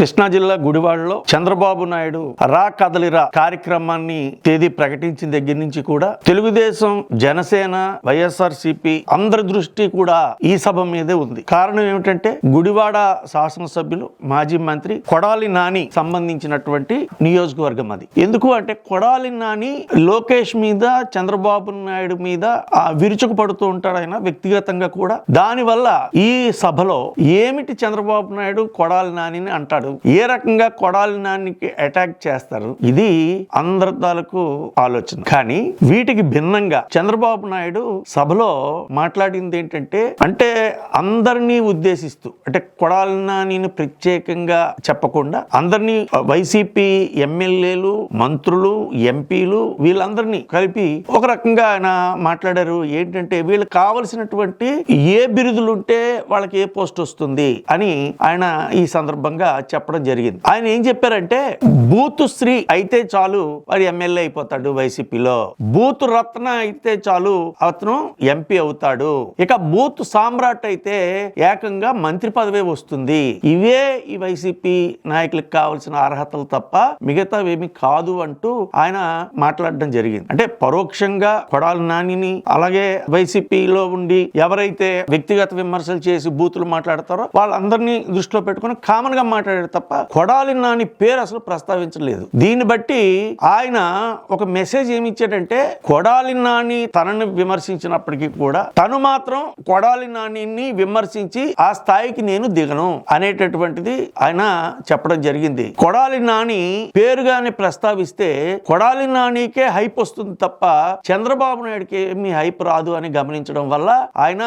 కృష్ణా జిల్లా గుడివాడలో చంద్రబాబు నాయుడు రా కదలిరా కార్యక్రమాన్ని తేదీ ప్రకటించిన దగ్గర నుంచి కూడా తెలుగుదేశం జనసేన వైఎస్ఆర్ సిపి అందరి దృష్టి కూడా ఈ సభ మీదే ఉంది. కారణం ఏమిటంటే గుడివాడ శాసనసభ్యులు మాజీ మంత్రి కొడాలి నాని సంబంధించినటువంటి నియోజకవర్గం అది. ఎందుకు అంటే కొడాలి నాని లోకేష్ మీద చంద్రబాబు నాయుడు మీద ఆ విరుచుకు పడుతూ ఉంటాడు ఆయన వ్యక్తిగతంగా కూడా. దానివల్ల ఈ సభలో ఏమిటి చంద్రబాబు నాయుడు కొడాలి నానిని అంటాడు? ఏ రకంగా కొడాలినానికి అటాక్ చేస్తారు? ఇది అందరి తాలూకు ఆలోచన. కానీ వీటికి భిన్నంగా చంద్రబాబు నాయుడు సభలో మాట్లాడింది ఏంటంటే అంటే అందరినీ ఉద్దేశిస్తూ అంటే కొడాలినాని ప్రత్యేకంగా చెప్పకుండా అందరినీ వైసీపీ ఎమ్మెల్యేలు మంత్రులు ఎంపీలు వీళ్ళందరినీ కలిపి ఒక రకంగా ఆయన మాట్లాడారు. ఏంటంటే వీళ్ళకి కావలసినటువంటి ఏ బిరుదులు ఉంటే వాళ్ళకి ఏ పోస్ట్ వస్తుంది అని ఆయన ఈ సందర్భంగా చెప్పడం జరిగింది. ఆయన ఏం చెప్పారంటే బూత్ శ్రీ అయితే చాలు వాడు ఎమ్మెల్యే అయిపోతాడు వైసీపీలో. బూత్ రత్న అయితే చాలు అతను ఎంపీ అవుతాడు. ఇక బూత్ సామ్రాట్ అయితే ఏకంగా మంత్రి పదవి వస్తుంది. ఇవే ఈ వైసీపీ నాయకులకు కావాల్సిన అర్హతలు తప్ప మిగతావేమి కాదు అంటూ ఆయన మాట్లాడడం జరిగింది. అంటే పరోక్షంగా కొడాలి నానిని అలాగే వైసీపీలో ఉండి ఎవరైతే వ్యక్తిగత విమర్శలు చేసి బూతులు మాట్లాడతారో వాళ్ళందరినీ దృష్టిలో పెట్టుకుని కామన్గా మాట్లాడారు. తప్ప కొడాలి నాని పేరు అసలు ప్రస్తావించలేదు. దీన్ని బట్టి ఆయన ఒక మెసేజ్ ఏమి ఇచ్చాడంటే కొడాలి నాని తనని విమర్శించినప్పటికీ కూడా తను మాత్రం కొడాలి నానిని విమర్శించి ఆ స్థాయికి నేను దిగను అనేటటువంటిది ఆయన చెప్పడం జరిగింది. కొడాలి నాని పేరుగానే ప్రస్తావిస్తే కొడాలి నానికే హైప్ వస్తుంది తప్ప చంద్రబాబు నాయుడుకి ఏమి హైప్ రాదు అని గమనించడం వల్ల ఆయన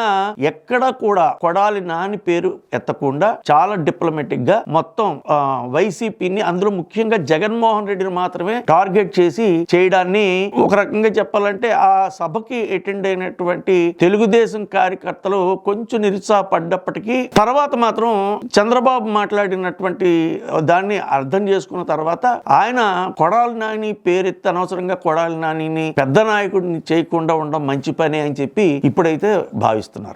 ఎక్కడ కూడా కొడాలి నాని పేరు ఎత్తకుండా చాలా డిప్లొమాటిక్గా మొత్తం మొత్తం వైసీపీని అందులో ముఖ్యంగా జగన్మోహన్ రెడ్డిని మాత్రమే టార్గెట్ చేసి చేయడాన్ని ఒక రకంగా చెప్పాలంటే ఆ సభకి అటెండ్ అయినటువంటి తెలుగుదేశం కార్యకర్తలు కొంచెం నిరుత్సాహపడ్డప్పటికీ తర్వాత మాత్రం చంద్రబాబు మాట్లాడినటువంటి దాన్ని అర్థం చేసుకున్న తర్వాత ఆయన కొడాలి నాని పేరెత్తి అనవసరంగా కొడాలి నానిని పెద్ద నాయకుడిని చేయకుండా ఉండడం మంచి పని అని చెప్పి ఇప్పుడైతే భావిస్తున్నారు.